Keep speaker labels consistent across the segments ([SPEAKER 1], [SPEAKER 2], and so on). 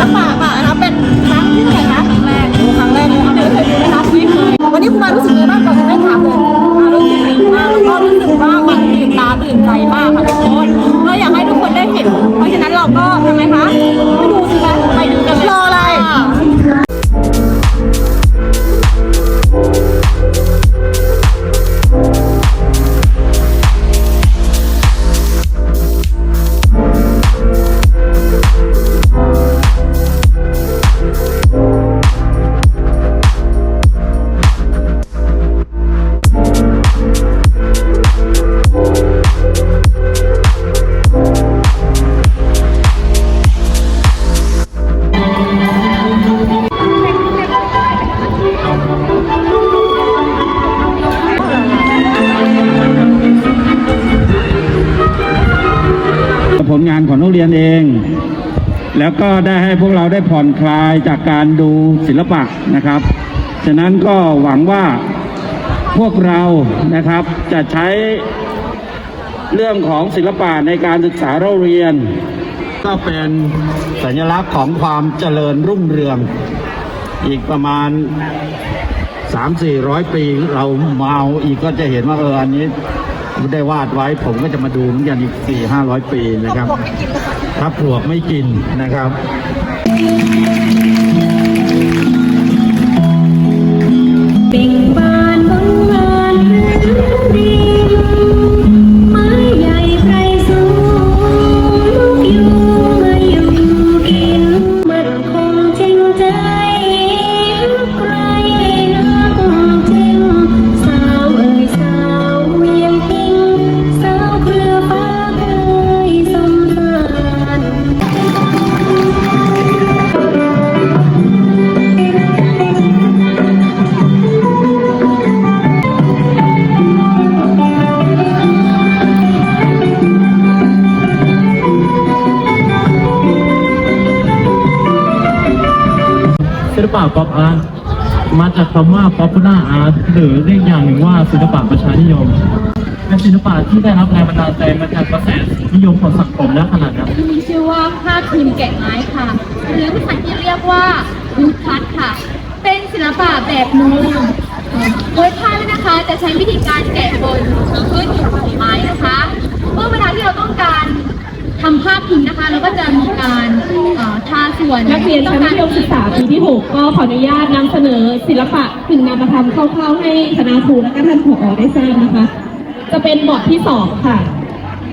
[SPEAKER 1] การผลงานศิลปะนะคะเป็นครั้งที่เท่าไหร่คะครั้งแรกครั้งแรกเลยค่ะเคยดูไหมคะไม่เคยวันนี้ครูมารู้สึกยังไงบ้างก่อนจะได้ถามเลยมารู้สึกดีมากแล้วก็รู้สึกว่ามันตื่นตาตื่นใจมากค่ะทุกคนเราอยากให้ทุกคนได้เห็น เพราะฉะนั้นเราก็ทำไมคะ
[SPEAKER 2] แล้วก็ได้ให้พวกเราได้ผ่อนคลายจากการดูศิลปะนะครับ ฉะนั้นก็หวังว่าพวกเรานะครับจะใช้เรื่องของศิลปะในการศึกษาเราเรียน ก็เป็นสัญลักษณ์ของความเจริญรุ่งเรือง อีกประมาณสามสี่ร้อยปีเราเมาอีกก็จะเห็นว่าเอออันนี้ได้วาดไว้ผมก็จะมาดูเหมือนกันอีกสี่ห้าร้อยปีนะครับ ครับปลวกไม่กินนะครับ
[SPEAKER 3] ปะป๊อปอาร์ตมาจากคำว่า popular art หรือเรียกอย่างหนึ่งว่าศิลปะประชานิยม เป็นศิลปะที่ได้รับแรงบันดาลใจมาจากกระแสนิยมของสังคมและขนาดนั้น
[SPEAKER 1] มีชื่อว่าผ้าคลุมแกะไม้ค่ะ หรือภาษาที่เรียกว่าบูทัสค่ะ เป็นศิลปะแบบนูนโดยผ้าเนี่ยนะคะจะใช้วิธีการแกะบนพื้นผิวของไม้นะคะ เมื่อเวลาที่เราต้องการทำผ้าพิมพ์นะคะ เราก็จะมีการ ส่วน
[SPEAKER 4] นักเรียนชั้นมัธยมศึกษาปีที่ 6 ก็ขออนุญาตนำเสนอศิลปะกึ่งนามธรรมคร่าวๆให้คณะครูและก็ท่านผอได้ทราบนะคะ จะเป็นบทที่ 2 ค่ะ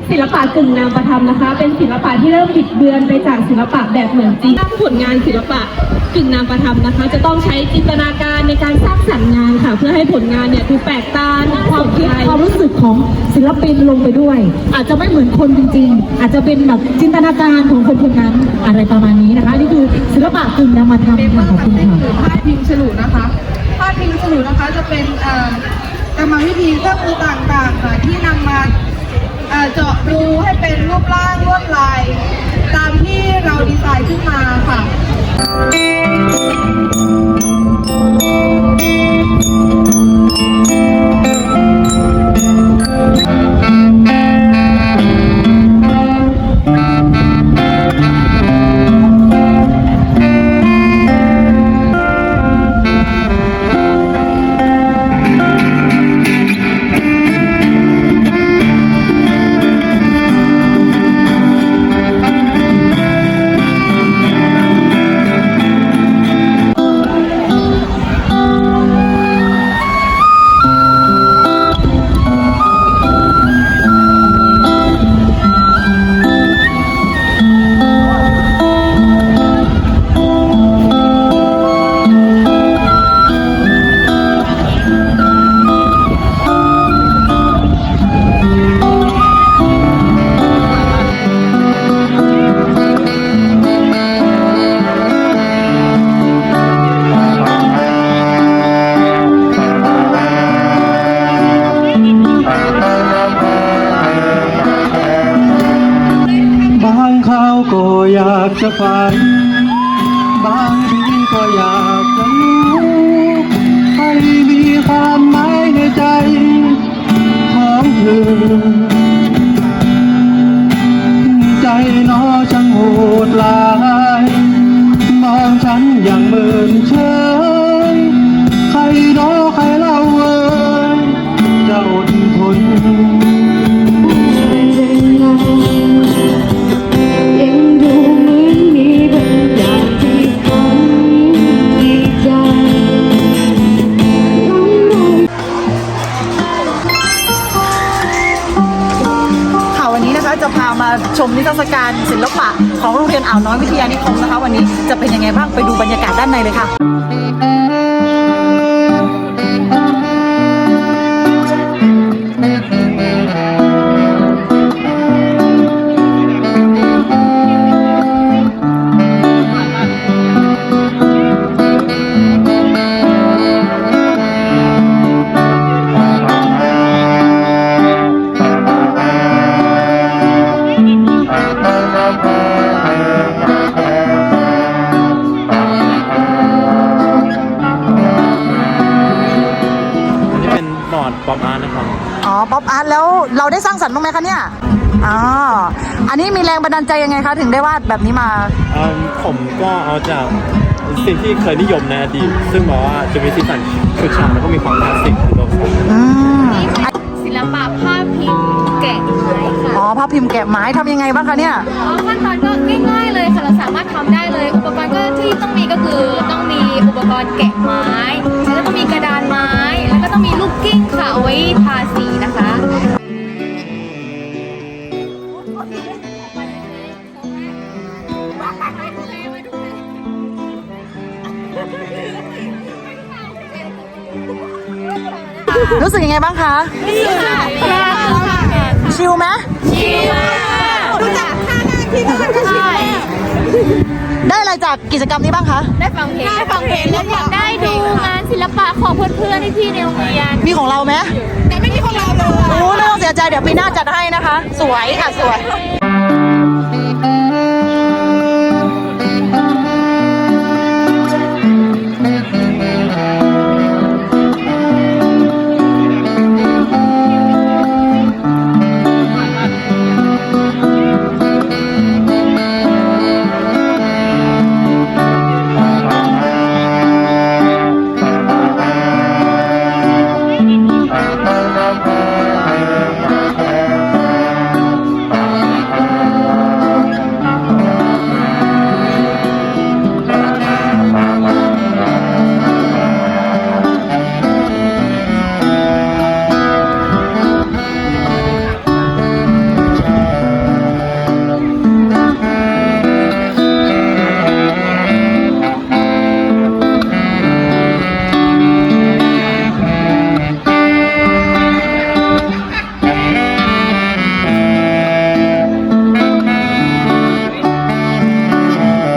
[SPEAKER 4] ศิลปะกึ่งนามธรรมนะคะ เป็นศิลปะที่เริ่มบิดเบือนไปจากศิลปะแบบเหมือนจริงสร้างผลงานศิลปะกึ่งนามธรรมนะคะ จะต้องใช้จินตนาการในการสร้างสรรค์งานค่ะ เพื่อให้ผลงานเนี่ยดูแปลกตามีความคิดความรู้สึกของศิลปินลงไปด้วย อาจจะไม่เหมือนคนจริง ๆ อาจจะเป็นแบบจินตนาการของคนคนนั้นอะไรประมาณนี้นะคะ นี่คือศิลปะกึ่งนามธรรมค่ะขอบคุณค่ะ
[SPEAKER 5] ผ้าพิมพ์ฉลุนะคะผ้าพิมพ์ฉลุนะคะจะเป็นเอ่อกรรมวิธีเครื่องมือต่างๆค่ะที่นำมาเจาะรูให้เป็นรูปร่างลวดลาย
[SPEAKER 6] จะฝัน บางทีก็อยากจะรู้ให้มีความหมายในใจของเธอ ใจน้อช่างโหดร้าย
[SPEAKER 7] พามาชมนิทรรศการศิลปะของโรงเรียนอ่าวน้อยวิทยานิคมนะคะ วันนี้จะเป็นยังไงบ้างไปดูบรรยากาศด้านในเลยค่ะ อ๋อป๊อปอาร์ตแล้วเราได้สร้างสรรค์บ้างไหมคะเนี่ยอ๋ออันนี้มีแรงบันดาลใจยังไงคะถึงได้วาดแบบนี้มา
[SPEAKER 3] เอิ่มผมก็เอาจากสิ่งที่เคยนิยมในอดีต ซึ่งบอกว่าจะมีสีสันฉูดฉาดแล้วก็มีความคลาสสิกของตัวผม
[SPEAKER 7] อืม
[SPEAKER 1] ศิลปะภาพพิมพ์แกะไม้ ค่ะ
[SPEAKER 7] อ๋อภาพพิมพ์แกะไม้ทำยังไงบ้างคะเนี่ย
[SPEAKER 1] อ๋อขั้นตอนก็ง่ายๆเลยค่ะเราสามารถทำได้เลย อุปกรณ์ก็ที่ต้องมีก็คือต้องมีอุปกรณ์แกะไม้แล้วก็ต้องมีกระดานไม้ แล้วก็ต้องมีลูกกิ้งค่ะเอาไว้ทาสีนะคะ
[SPEAKER 7] รู้สึกยังไงบ้างคะ ชิลไหมได้อะไรจากกิจกรรมนี้บ้างคะ
[SPEAKER 1] ได้ฟังเพลง ได้ฟังเพลงแล้วอยากได้ดูงานศิลปะของเพื่อนๆที่ในโรงเรียน
[SPEAKER 7] มีของเราไหมแต่ไม่มีของเราเลยโอ้ไม่ต้องเสียใจเดี๋ยวปีหน้าจัดให้นะคะ สวยค่ะสวย